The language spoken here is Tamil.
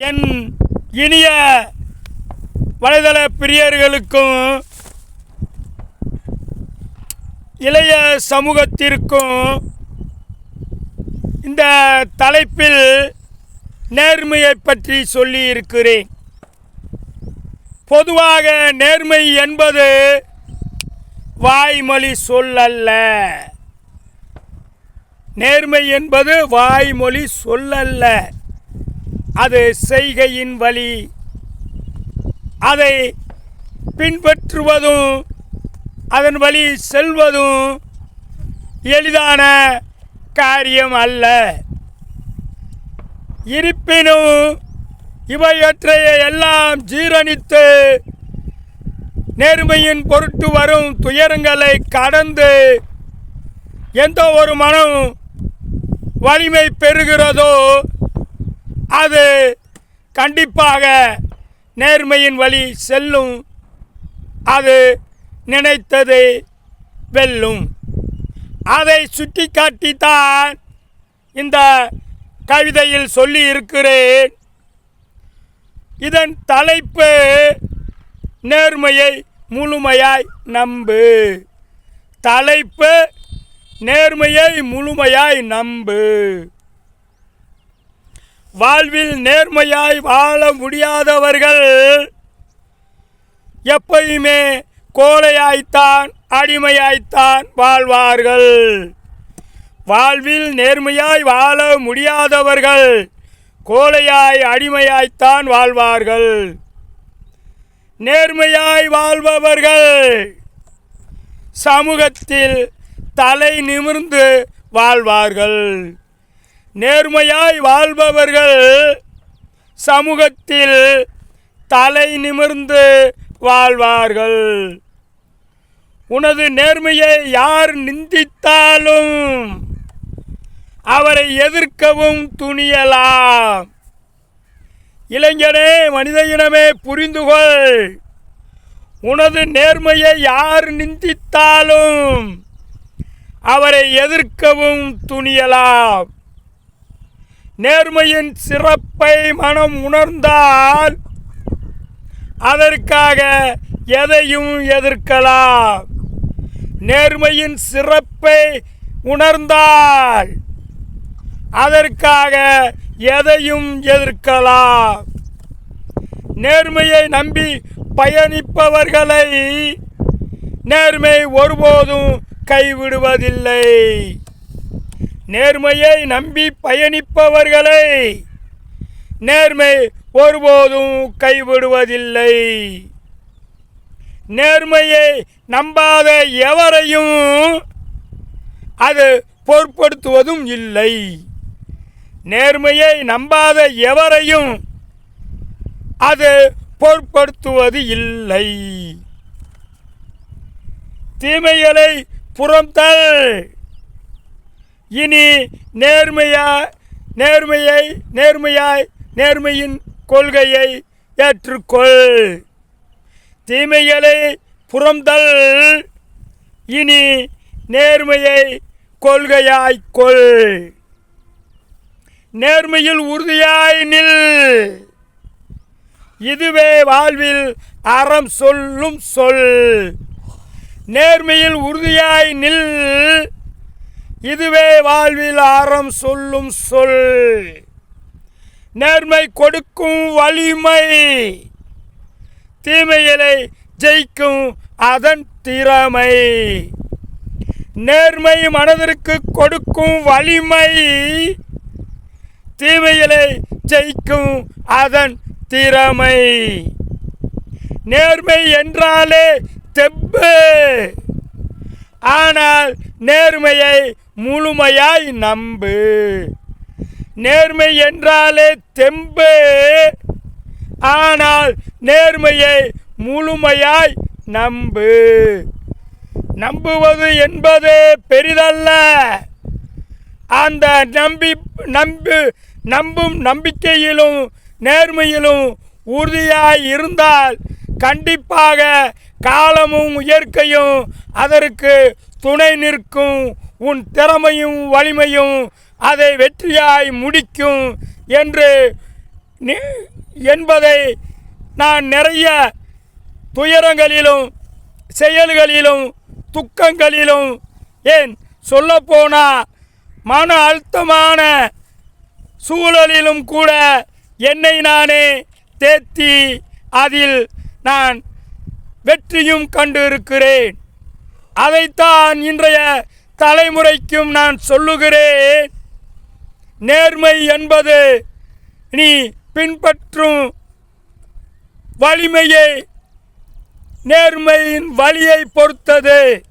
என் இனிய வலைதள பிரியர்களுக்கும் இளைய சமூகத்திற்கும் இந்த தலைப்பில் நேர்மையை பற்றி சொல்லி இருக்கிறேன். பொதுவாக நேர்மை என்பது வாய்மொழி சொல்லல்ல நேர்மை என்பது வாய்மொழி சொல்லல்ல அது செய்கையின் வழி. அதை பின்பற்றுவதும் அதன் வழி செல்வதும் எளிதான காரியம் அல்ல. இருப்பினும் இவையற்றைய எல்லாம் ஜீரணித்து நேர்மையின் பொருட்டு வரும் துயரங்களை கடந்து எந்த ஒரு மனம் வலிமை பெறுகிறதோ அது கண்டிப்பாக நேர்மையின் வழி செல்லும். அது நினைத்ததை வெல்லும். அதை சுட்டிக்காட்டித்தான் இந்த கவிதையில் சொல்லி இருக்கிறேன் இதன் தலைப்பு நேர்மையை முழுமையாய் நம்பு. தலைப்பு நேர்மையை முழுமையாய் நம்பு. வாழ்வில் நேர்மையாய் வாழ முடியாதவர்கள் எப்பயுமே கோழையாய்த்தான் அடிமையாய்த்தான் வாழ்வார்கள். வாழ்வில் நேர்மையாய் வாழ முடியாதவர்கள் கோழையாய் அடிமையாய்த்தான் வாழ்வார்கள். நேர்மையாய் வாழ்பவர்கள் சமூகத்தில் தலை நிமிர்ந்து வாழ்வார்கள். நேர்மையாய் வாழ்பவர்கள் சமூகத்தில் தலை நிமிர்ந்து வாழ்வார்கள். உனது நேர்மையை யார் நிந்தித்தாலும் அவரை எதிர்க்கவும் துணியலாம். இளைஞனே மனித இனமே புரிந்துகொள். உனது நேர்மையை யார் நிந்தித்தாலும் அவரை எதிர்க்கவும் துணியலாம். நேர்மையின் சிறப்பை மனம் உணர்ந்தால் அதற்காக எதையும் எதிர்க்கலாம். நேர்மையின் சிறப்பை உணர்ந்தால் அதற்காக எதையும் எதிர்க்கலாம். நேர்மையை நம்பி பயணிப்பவர்களை நேர்மை ஒருபோதும் கைவிடுவதில்லை. நேர்மையை நம்பி பயணிப்பவர்களை நேர்மை ஒருபோதும் கைவிடுவதில்லை. நேர்மையை நம்பாத எவரையும் அது பொருட்படுத்துவதும் இல்லை. நேர்மையை நம்பாத எவரையும் அது பொருட்படுத்துவது இல்லை. தீமைகளை புறம்தள் இனி நேர்மையா நேர்மையை நேர்மையாய் நேர்மையின் கொள்கையை ஏற்றுக்கொள். தீமைகளை புறந்தல் இனி நேர்மையை கொள்கையாய் கொள். நேர்மையில் உறுதியாய் நில். இதுவே வாழ்வில் அறம் சொல்லும் சொல். நேர்மையில் உறுதியாய் நில். இதுவே வாழ்வில் அறம் சொல்லும் சொல். நேர்மை கொடுக்கும் வலிமை. தீமைகளை ஜெயிக்கும் அதன் திறமை. நேர்மை மனதிற்கு கொடுக்கும் வலிமை. தீமைகளை ஜெயிக்கும் அதன் திறமை. நேர்மை என்றாலே தெப்பு. ஆனால் நேர்மையை முழுமையாய் நம்பு. நேர்மை என்றாலே தெம்பு. ஆனால் நேர்மையை முழுமையாய் நம்பு. நம்புவது என்பது பெரிதல்ல. அந்த நம்பி நம்பு நம்பும் நம்பிக்கையிலும் நேர்மையிலும் உறுதியாய் இருந்தால் கண்டிப்பாக காலமும் இயற்கையும் அதற்கு துணை நிற்கும் உன் திறமையும் வலிமையும் அதை வெற்றியாய் முடிக்கும் என்று என்பதை நான் நிறைய துயரங்களிலும் செயல்களிலும் துக்கங்களிலும் ஏன் சொல்லப்போனால் மன அழுத்தமான சூழலிலும் கூட என்னை நானே தேத்தி அதில் நான் வெற்றியும் கண்டு இருக்கிறேன். அதைத்தான் இன்றைய தலைமுறைக்கும் நான் சொல்லுகிறேன். நேர்மை என்பது நீ பின்பற்றும் வலிமையை. நேர்மையின் வழியை பொறுத்தது.